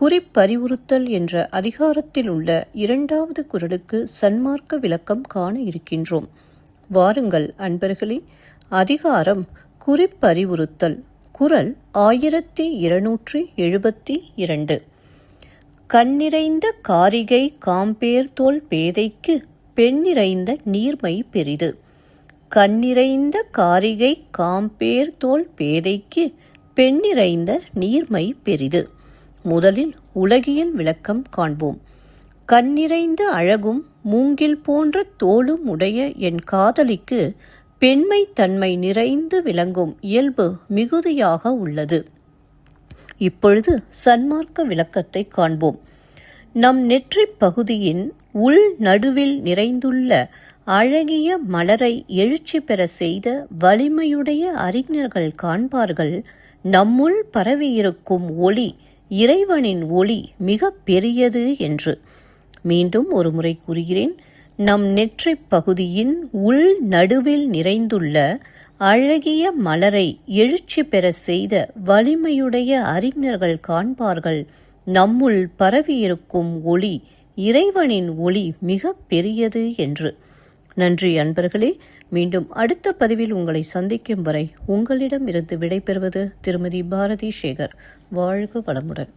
குறிப்பறிவுறுத்தல் என்ற அதிகாரத்தில் உள்ள இரண்டாவது குரலுக்கு சன்மார்க்க விளக்கம் காண இருக்கின்றோம். வாருங்கள் அன்பர்களே அதிகாரம் குறிப்பறிவுறுத்தல். குரல் ஆயிரத்தி இருநூற்றி எழுபத்தி இரண்டு. கண்ணிறைந்த காரிகை காம்பேர் தோல் பேதைக்கு பெண்ணிறைந்த நீர்மை பெரிது. கண்ணிறைந்த காரிகை காம்பேர் தோல் பேதைக்கு பெண்ணிறைந்த நீர்மை பெரிது. முதலில் உலகியல் விளக்கம் காண்போம். கண்ணிறைந்த அழகும் மூங்கில் போன்ற தோளும் உடைய என் காதலிக்கு பெண்மை தன்மை நிறைந்து விளங்கும் இயல்பு மிகுதியாக உள்ளது. இப்பொழுது சன்மார்க்க விளக்கத்தை காண்போம். நம் நெற்றிப் பகுதியின் உள் நடுவில் நிறைந்துள்ள அழகிய மலரை எழுச்சி பெற செய்த வலிமையுடைய அறிஞர்கள் காண்பார்கள் நம்முள் பரவியிருக்கும் ஒளி இறைவனின் ஒளி மிக பெரியது என்று. மீண்டும் ஒரு முறை கூறுகிறேன் நம் நெற்றிப் பகுதியின் உள் நடுவில் நிறைந்துள்ள அழகிய மலரை எழுச்சி பெற செய்த வலிமையுடைய அறிஞர்கள் காண்பார்கள். நம்முள் பரவியிருக்கும் ஒளி இறைவனின் ஒளி மிக பெரியது என்று. நன்றி அன்பர்களே மீண்டும் அடுத்த பதிவில் உங்களை சந்திக்கும் வரை உங்களிடம் இருந்து விடைபெறுவது திருமதி பாரதி சேகர். வாழ்க வளமுடன்.